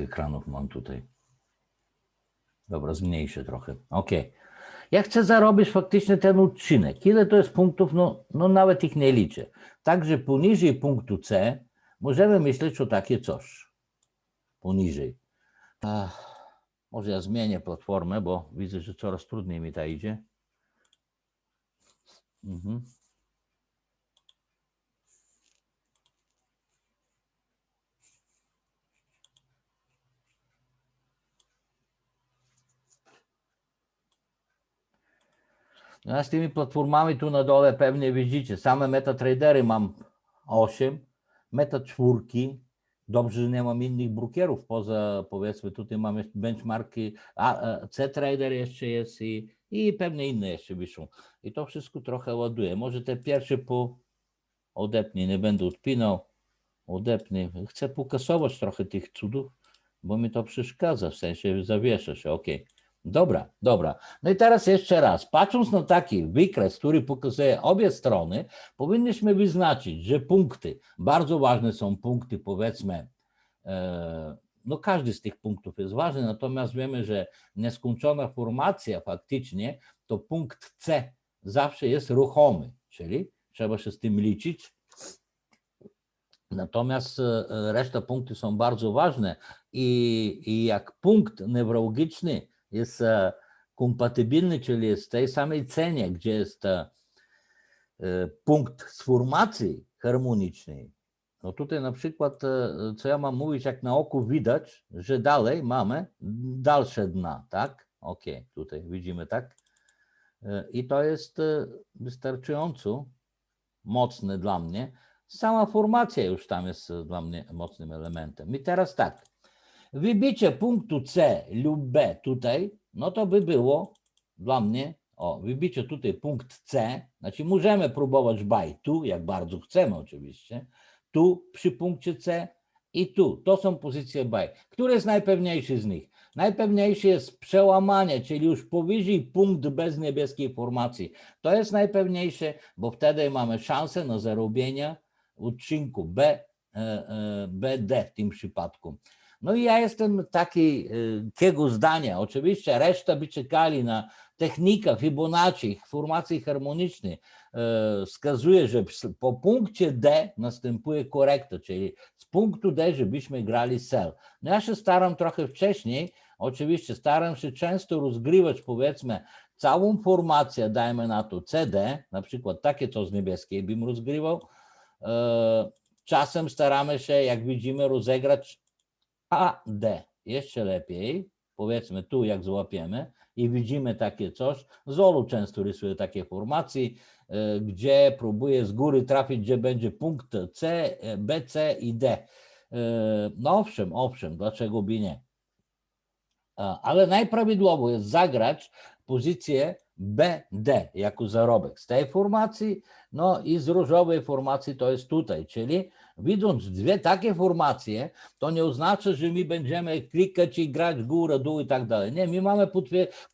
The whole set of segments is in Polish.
ekranów mam tutaj. Dobra, zmniejszę trochę. Ok. Ja chcę zarobić faktycznie ten odcinek. Ile to jest punktów? No, no nawet ich nie liczę. Także poniżej punktu C możemy myśleć o takie coś. Poniżej. Ach, może ja zmienię platformę, bo widzę, że coraz trudniej mi ta idzie. Mhm. No a z tymi platformami tu na dole pewnie widzicie, same MetaTradery mam 8, Meta czwórki, dobrze, że nie mam innych brokerów poza, powiedzmy, tutaj mamy benchmarki, a C-Trader jeszcze jest i, i pewnie inne jeszcze wiszą. I to wszystko trochę ładuje. Może te pierwsze po odepnie, nie będę odpinał, odepnie. Chcę pokasować trochę tych cudów, bo mi to przeszkadza, w sensie zawiesza się, okej. Dobra, dobra. No i teraz jeszcze raz, patrząc na taki wykres, który pokazuje obie strony, powinniśmy wyznaczyć, że punkty, bardzo ważne są punkty, powiedzmy, e, no każdy z tych punktów jest ważny, natomiast wiemy, że nieskończona formacja faktycznie, to punkt C zawsze jest ruchomy, czyli trzeba się z tym liczyć. Natomiast e, reszta punktów są bardzo ważne i, i jak punkt newralgiczny jest e, kompatybilny, czyli jest w tej samej cenie, gdzie jest e, e, punkt z formacji harmonicznej, no tutaj na przykład, co ja mam mówić, jak na oku widać, że dalej mamy dalsze dna, tak? Ok, tutaj widzimy tak. I to jest wystarczająco mocne dla mnie. Sama formacja już tam jest dla mnie mocnym elementem. I teraz tak, wybicie punktu C lub B tutaj, no to by było dla mnie, o, wybicie tutaj punkt C, znaczy możemy próbować buy tu, jak bardzo chcemy oczywiście, tu przy punkcie C i tu. To są pozycje buy. Który jest najpewniejszy z nich? Najpewniejszy jest przełamanie, czyli już powyżej punkt bez niebieskiej formacji. To jest najpewniejsze, bo wtedy mamy szansę na zarobienie odcinku B, e, e, BD w tym przypadku. No i ja jestem taki, y, takiego zdania. Oczywiście reszta by czekali na technika Fibonacci, formacji harmonicznej. e, Wskazuje, że po punkcie D następuje korekta, czyli z punktu D, żebyśmy grali sell. No ja się staram trochę wcześniej, oczywiście staram się często rozgrywać powiedzmy całą formację, dajmy na to CD, na przykład takie co z niebieskiej bym rozgrywał. E, Czasem staramy się, jak widzimy, rozegrać AD. Jeszcze lepiej, powiedzmy tu jak złapiemy i widzimy takie coś. Zolu często rysuje takie formacje, e, gdzie próbuje z góry trafić, gdzie będzie punkt C, B, C i D. E, No owszem, owszem, dlaczego by nie? A, Ale najprawidłowo jest zagrać pozycję BD jako zarobek z tej formacji, no i z różowej formacji to jest tutaj, czyli widząc dwie takie formacje, to nie oznacza, że my będziemy klikać i grać górę, dół i tak dalej. Nie, my mamy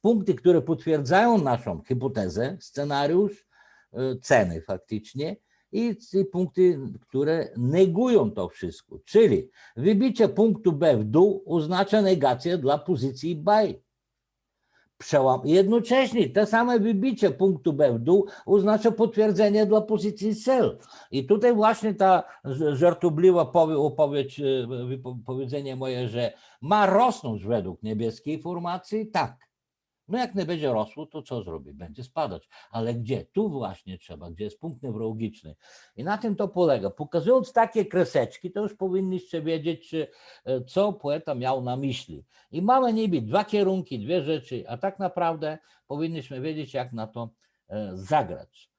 punkty, które potwierdzają naszą hipotezę, scenariusz, e, ceny faktycznie i punkty, które negują to wszystko. Czyli wybicie punktu B w dół oznacza negację dla pozycji buy. Przełam. Jednocześnie te same wybicie punktu B w dół oznacza potwierdzenie dla pozycji sell. I tutaj właśnie ta żartobliwa powie, opowiedź, e, wypo- powiedzenie moje, że ma rosnąć według niebieskiej formacji, tak. No jak nie będzie rosło, to co zrobi? Będzie spadać. Ale gdzie? Tu właśnie trzeba, gdzie jest punkt newralgiczny. I na tym to polega. Pokazując takie kreseczki, to już powinniście wiedzieć, czy, e, co poeta miał na myśli. I mamy niby dwa kierunki, dwie rzeczy, a tak naprawdę powinniśmy wiedzieć, jak na to e, zagrać.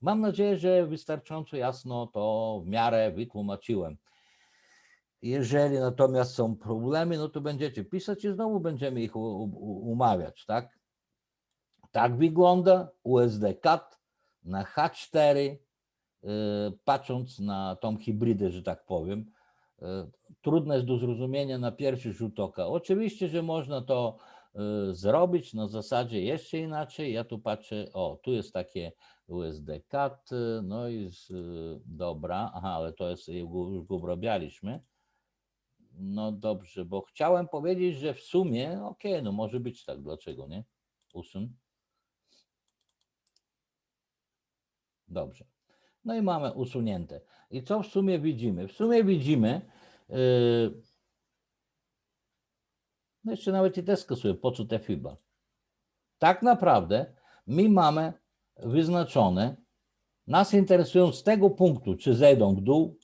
Mam nadzieję, że wystarczająco jasno to w miarę wytłumaczyłem. Jeżeli natomiast są problemy, no to będziecie pisać i znowu będziemy ich umawiać, tak? Tak wygląda USD CAD na H4, y, patrząc na tą hybrydę, że tak powiem. Y, Trudne jest do zrozumienia na pierwszy rzut oka. Oczywiście, że można to y, zrobić na zasadzie jeszcze inaczej. Ja tu patrzę, o, tu jest takie USD CAD, y, no i dobra, aha, ale to jest, już go obrabialiśmy No dobrze, bo chciałem powiedzieć, że w sumie, okej, no może być tak, dlaczego nie? Usun. Dobrze. No i mamy usunięte. I co w sumie widzimy? W sumie widzimy, yy, no jeszcze nawet i te skasuję, po co te FIBA? Tak naprawdę my mamy wyznaczone, nas interesują z tego punktu, czy zejdą w dół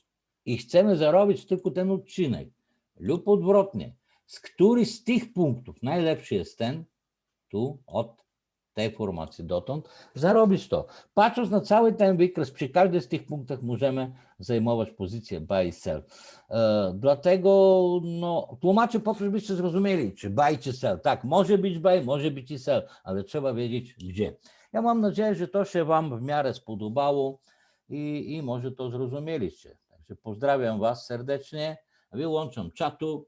i chcemy zarobić tylko ten odcinek lub odwrotnie, z których z tych punktów najlepszy jest ten, tu od tej formacji dotąd, zarobić to. Patrząc na cały ten wykres, przy każdym z tych punktach możemy zajmować pozycję buy sell. E, dlatego no, tłumaczę po to, żebyście zrozumieli, czy buy, czy sell. Tak, może być buy, może być i sell, ale trzeba wiedzieć gdzie. Ja mam nadzieję, że to się Wam w miarę spodobało i, i może to zrozumieliście. Także pozdrawiam Was serdecznie. we want some Chato